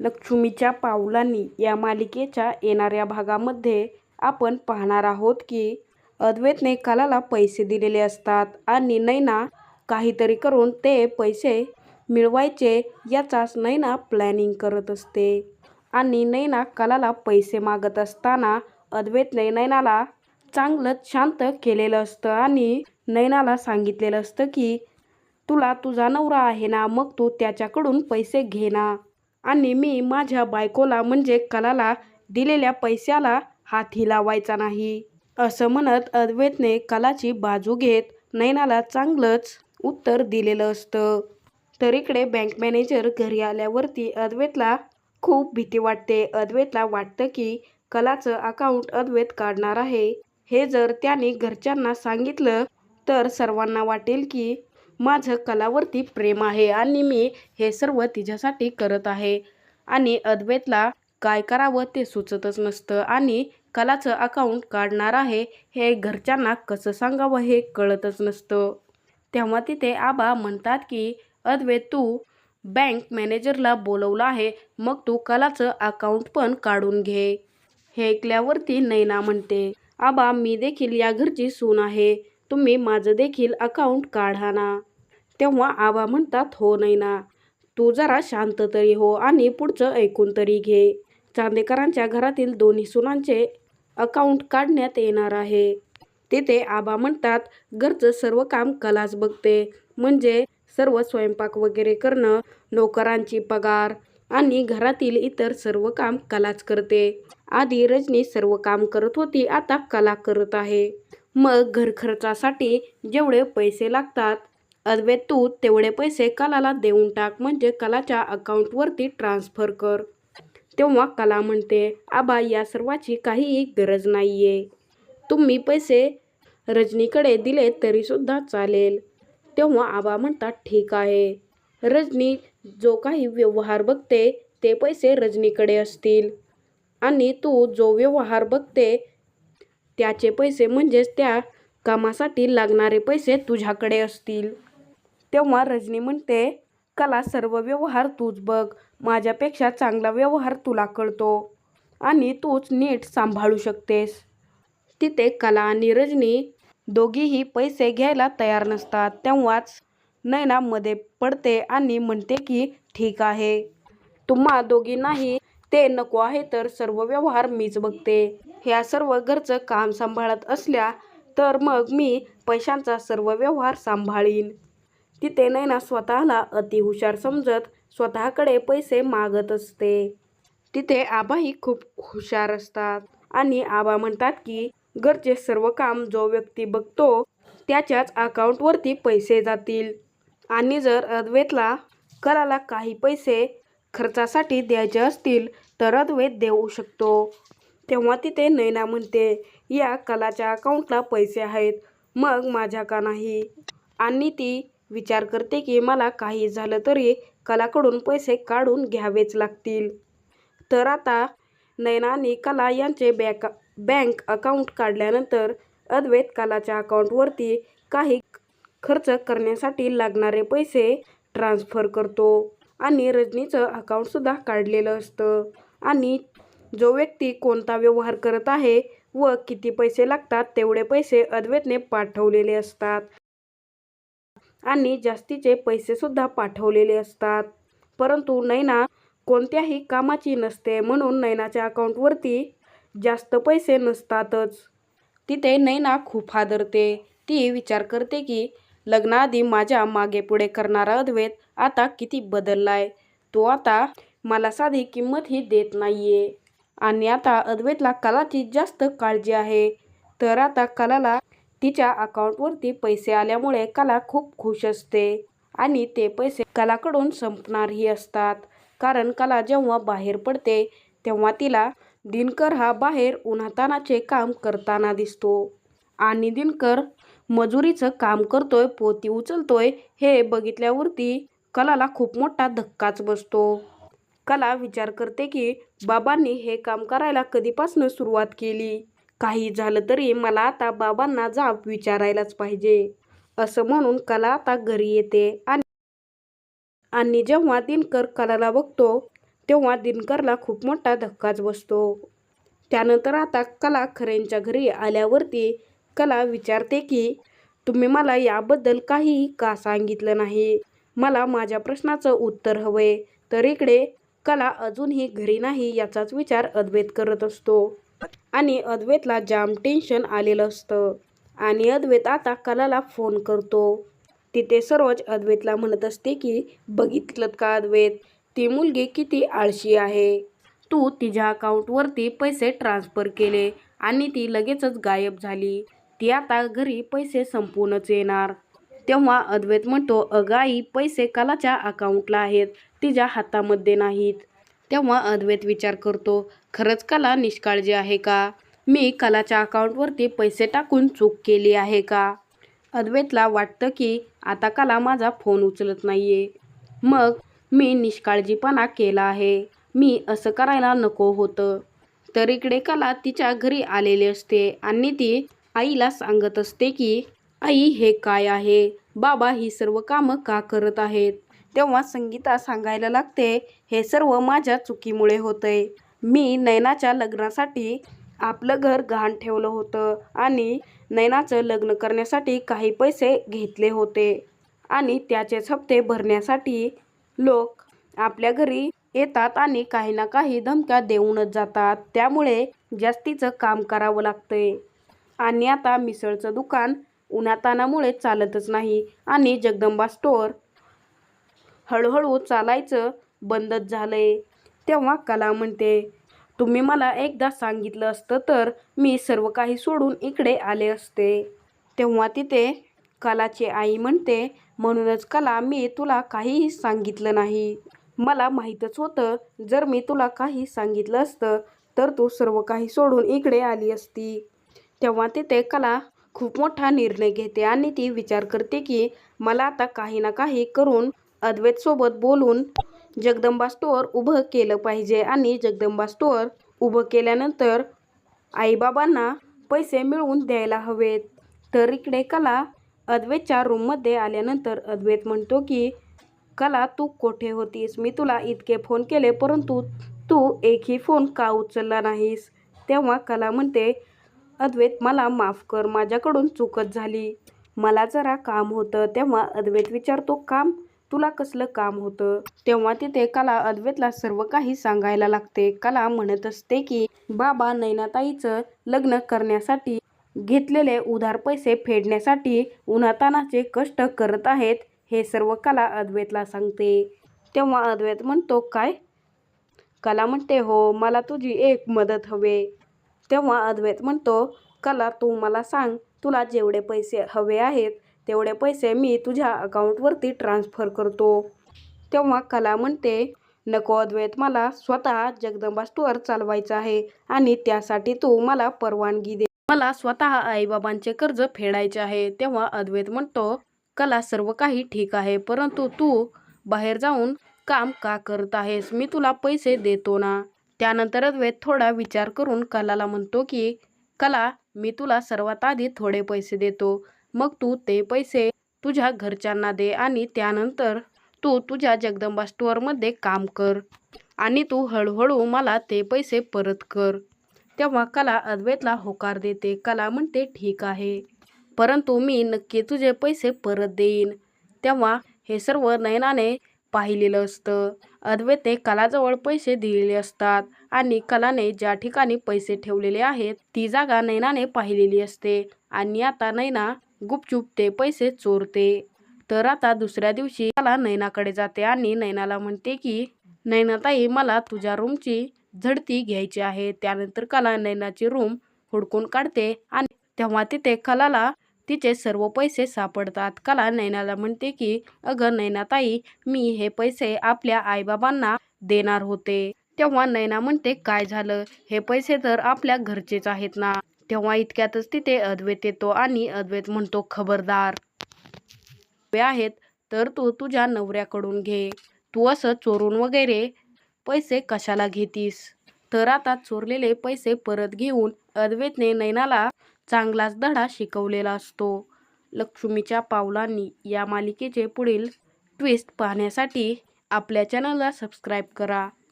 लक्ष्मीच्या पावलांनी या मालिकेच्या येणाऱ्या भागामध्ये आपण पाहणार आहोत की अद्वैतने कलाला पैसे दिलेले असतात आणि नैना काहीतरी करून ते पैसे मिळवायचे याचाच नैना प्लॅनिंग करत असते. आणि नैना कलाला पैसे मागत असताना अद्वैतने नैनाला चांगलंच शांत केलेलं असतं आणि नैनाला सांगितलेलं असतं की तुला तुझा नवरा आहे ना मग तू त्याच्याकडून पैसे घे ना. आणि मी माझ्या बायकोला म्हणजे कलाला दिलेल्या पैशाला हातही लावायचा नाही. असं म्हणत अद्वैतने कलाची बाजू घेत नैनाला चांगलंच उत्तर दिलेलं असतं. तर इकडे बँक मॅनेजर घरी आल्यावरती अद्वैतला खूप भीती वाटते. अद्वैतला वाटतं की कलाचं अकाउंट अद्वैत काढणार आहे. हे जर त्याने घरच्यांना सांगितलं तर सर्वांना वाटेल की माझं कलावरती प्रेम आहे आणि मी हे सर्व तिच्यासाठी करत आहे. आणि अद्वैतला काय करावं ते सुचतच नसतं आणि कलाचं अकाउंट काढणार आहे हे घरच्यांना कसं सांगावं हे कळतच नसतं. तेव्हा तिथे आबा म्हणतात की अद्वैत तू बँक मॅनेजरला बोलवलं आहे मग तू कलाचं अकाउंट पण काढून घे. हे ऐकल्यावरती नैना म्हणते आबा मी देखील या घरची सून आहे. तुम्ही माझं देखील अकाउंट काढा ना. तेव्हा आबा म्हणतात हो नाही ना तू जरा शांत तरी हो आणि पुढचं ऐकून तरी घे. चांदेकरांच्या घरातील दोन्ही सुनांचे अकाउंट काढण्यात येणार आहे. तेथे आबा म्हणतात घरचं सर्व काम कलाच बघते. म्हणजे सर्व स्वयंपाक वगैरे करणं नोकरांची पगार आणि घरातील इतर सर्व काम कलाच करते. आधी रजनी सर्व काम करत होती आता कला करत आहे. मग घरखर्चासाठी जेवढे पैसे लागतात अद्वैत तू तेवढे पैसे कलाला देऊन टाक म्हणजे कलाच्या अकाउंटवरती ट्रान्स्फर कर. तेव्हा कला म्हणते आबा या सर्वाची काहीही गरज नाही आहे तुम्ही पैसे रजनीकडे दिले तरीसुद्धा चालेल. तेव्हा आबा म्हणतात ठीक आहे. रजनी जो काही व्यवहार बघते ते पैसे रजनीकडे असतील. आणि तू जो व्यवहार बघते त्याचे पैसे म्हणजेच त्या कामासाठी लागणारे पैसे तुझ्याकडे असतील. तेव्हा रजनी म्हणते कला सर्व व्यवहार तूच बघ. माझ्यापेक्षा चांगला व्यवहार तुला कळतो आणि तूच नीट सांभाळू शकतेस. तिथे कला आणि रजनी दोघीही पैसे घ्यायला तयार नसतात. तेव्हाच नैनामध्ये पडते आणि म्हणते की ठीक आहे. तुम्हा दोघींनाही ते नको आहे तर सर्व व्यवहार मीच बघते. ह्या सर्व घरचं काम सांभाळत असल्या तर मग मी पैशांचा सर्व व्यवहार सांभाळीन. तिथे नैना स्वतःला अतिहुशार समजत स्वतःकडे पैसे मागत असते. तिथे आबाही खूप हुशार असतात आणि आबा म्हणतात की घरचे सर्व काम जो व्यक्ती बघतो त्याच्याच अकाउंटवरती पैसे जातील. आणि जर अद्वैतला कलाला काही पैसे खर्चासाठी द्यायचे असतील तर अद्वैत देऊ शकतो. तेव्हा तिथे नैना म्हणते या कलाच्या अकाउंटला पैसे आहेत. मग माझ्या का नाही? आणि ती विचार करते की मला काही झालं तरी कलाकडून पैसे काढून घ्यावेच लागतील. तर आता नैना आणि कला यांचे बँक बँक अकाउंट काढल्यानंतर अद्वैत कलाच्या अकाउंटवरती काही खर्च करण्यासाठी लागणारे पैसे ट्रान्स्फर करतो. आणि रजनीचं अकाउंटसुद्धा काढलेलं असतं. आणि जो व्यक्ती कोणता व्यवहार करत आहे व किती पैसे लागतात तेवढे पैसे अद्वैतने पाठवलेले असतात. आणि जास्तीचे पैसेसुद्धा पाठवलेले असतात. परंतु नैना कोणत्याही कामाची नसते म्हणून नैनाच्या अकाउंटवरती जास्त पैसे नसतातच. तिथे नैना खूप हादरते. ती विचार करते की लग्नाआधी माझ्या मागे पुढे करणारा अद्वैत आता किती बदललाय. तो आता मला साधी किंमतही देत नाहीये. आणि आता अद्वैतला कलाची जास्त काळजी आहे. तर आता कलाला तिच्या अकाउंटवरती पैसे आल्यामुळे कला खूप खुश असते. आणि ते पैसे कलाकडून संपणारही असतात. कारण कला जेव्हा बाहेर पडते तेव्हा तिला दिनकर हा बाहेर उन्हातानाचे काम करताना दिसतो. आणि दिनकर मजुरीचं काम करतोय पोती उचलतोय हे बघितल्यावरती कलाला खूप मोठा धक्काच बसतो. कला विचार करते की बाबांनी हे काम करायला कधीपासून सुरुवात केली? काही झालं तरी मला आता बाबांना जाब विचारायलाच पाहिजे. असं म्हणून कला आता घरी येते. आणि आणि जेव्हा दिनकर कलाला बघतो तेव्हा दिनकरला खूप मोठा धक्काच बसतो. त्यानंतर आता कला खऱ्यांच्या घरी आल्यावरती कला विचारते की तुम्ही मला याबद्दल काहीही का सांगितलं नाही? मला माझ्या प्रश्नाचं उत्तर हवंय. तर इकडे कला अजूनही घरी नाही याचाच विचार अद्वैत करत असतो. आणि अद्वैतला जाम टेन्शन आलेलं असतं. आणि अद्वैत आता कलाला फोन करतो. तिथे सरोज अद्वैतला म्हणत असते की बघितलं का अद्वैत? ती मुलगी किती आळशी आहे. तू तिच्या अकाउंटवरती पैसे ट्रान्सफर केले आणि ती लगेचच गायब झाली. ती आता घरी पैसे संपूनच येणार. तेव्हा अद्वैत म्हणतो अगं आई पैसे कलाच्या अकाउंटला आहेत. तिच्या हातामध्ये नाहीत. तेव्हा अद्वैत विचार करतो खरंच कला निष्काळजी आहे का? मी कलाच्या अकाउंटवरती पैसे टाकून चूक केली आहे का? अद्वैतला वाटतं की आता कला माझा फोन उचलत नाहीये. मग मी निष्काळजीपणा केला आहे. मी असं करायला नको होतं. तर इकडे कला तिच्या घरी आलेली असते आणि ती आईला सांगत असते की आई हे काय आहे? बाबा ही सर्व कामं का करत आहेत? तेव्हा संगीता सांगायला लागते हे सर्व माझ्या चुकीमुळे होतंय. मी नैनाच्या लग्नासाठी आपलं घर गहाण ठेवलं होतं आणि नैनाचं लग्न करण्यासाठी काही पैसे घेतले होते आणि त्याचेच हप्ते भरण्यासाठी लोक आपल्या घरी येतात आणि काही ना काही धमक्या देऊनच जातात. त्यामुळे जास्तीचं काम करावं लागतंय. आणि आता मिसळचं दुकान उन्हातानामुळे चालतच नाही आणि जगदंबा स्टोअर हळूहळू चालायचं बंदच झालंय. तेव्हा कला म्हणते तुम्ही मला एकदा सांगितलं असतं तर मी सर्व काही सोडून इकडे आले असते. तेव्हा तिथे कलाची आई म्हणते म्हणूनच कला मी तुला काहीही सांगितलं नाही. मला माहीतच होतं जर मी तुला काही सांगितलं असतं तर तू सर्व काही सोडून इकडे आली असती. तेव्हा तिथे कला खूप मोठा निर्णय घेते आणि ती विचार करते की मला आता काही ना काही करून अद्वैतसोबत बोलून जगदंबा स्टोअर उभं केलं पाहिजे आणि जगदंबा स्टोअर उभं केल्यानंतर आईबाबांना पैसे मिळवून द्यायला हवेत. तर इकडे कला अद्वैतच्या रूममध्ये आल्यानंतर अद्वैत म्हणतो की कला तू कोठे होतीस? मी तुला इतके फोन केले परंतु तू एकही फोन का उचलला नाहीस? तेव्हा कला म्हणते अद्वैत मला माफ कर माझ्याकडून चूकच झाली. मला जरा काम होतं. तेव्हा अद्वैत विचारतो काम तुला कसलं काम होतं? तेव्हा तिथे कला अद्वैतला सर्व काही सांगायला लागते. कला म्हणत असते की बाबा नैनाताईचं लग्न करण्यासाठी घेतलेले उधार पैसे फेडण्यासाठी उन्हातानाचे कष्ट करत आहेत हे सर्व कला अद्वैतला सांगते. तेव्हा अद्वैत म्हणतो काय? कला म्हणते हो मला तुझी एक मदत हवे. तेव्हा अद्वैत म्हणतो कला तू मला सांग तुला जेवढे पैसे हवे आहेत तेवढे पैसे मी तुझ्या अकाउंटवरती ट्रान्स्फर करतो. तेव्हा कला म्हणते नको अद्वैत मला स्वतः जगदंबा स्टोअर चालवायचं आहे आणि त्यासाठी तू मला परवानगी दे. मला स्वतः आईबाबांचे कर्ज फेडायचे आहे. तेव्हा अद्वैत म्हणतो कला सर्व काही ठीक आहे परंतु तू बाहेर जाऊन काम का करत आहेस? मी तुला पैसे देतो ना. त्यानंतर अद्वैत थोडा विचार करून कलाला म्हणतो की कला मी तुला सर्वात आधी थोडे पैसे देतो. मग तू ते पैसे तुझ्या घरच्यांना दे आणि त्यानंतर तू तुझ्या जगदंबा स्टोअरमध्ये काम कर आणि तू हळूहळू मला ते पैसे परत कर. तेव्हा कला अद्वैतला होकार देते. कला म्हणते ठीक आहे. परंतु मी नक्की तुझे पैसे परत देईन. तेव्हा हे सर्व नयनाने पाहिलेलं असतं. अद्वैते कलाजवळ पैसे दिलेले असतात आणि कलाने ज्या ठिकाणी पैसे ठेवलेले आहेत ती जागा नैनाने पाहिलेली असते. आणि आता नैना गुपचूप ते पैसे चोरते. तर आता दुसऱ्या दिवशी कला नैनाकडे जाते आणि नैनाला म्हणते की नैनाताई मला तुझ्या रूमची झडती घ्यायची आहे. त्यानंतर कला नैनाची रूम हुडकून काढते आणि तेव्हा तिथे कलाला तिचे सर्व पैसे सापडतात. कला नैनाला म्हणते की अगं नैनाताई मी हे पैसे आपल्या आईबाबांना देणार होते. तेव्हा नैना म्हणते काय झालं? हे पैसे तर आपल्या घरचेच आहेत ना. तेव्हा इतक्यातच तिथे अद्वैत येतो आणि अद्वैत म्हणतो खबरदार. आहेत तर तू तुझ्या नवऱ्याकडून घे. तू असं चोरून वगैरे पैसे कशाला घेतीस? तर आता चोरलेले पैसे परत घेऊन अद्वैतने नैनाला चांगलाच धडा शिकवलेला असतो. लक्ष्मीच्या पावलांनी या मालिकेचे पुढील ट्विस्ट पाहण्यासाठी आपल्या चॅनलला सबस्क्राईब करा.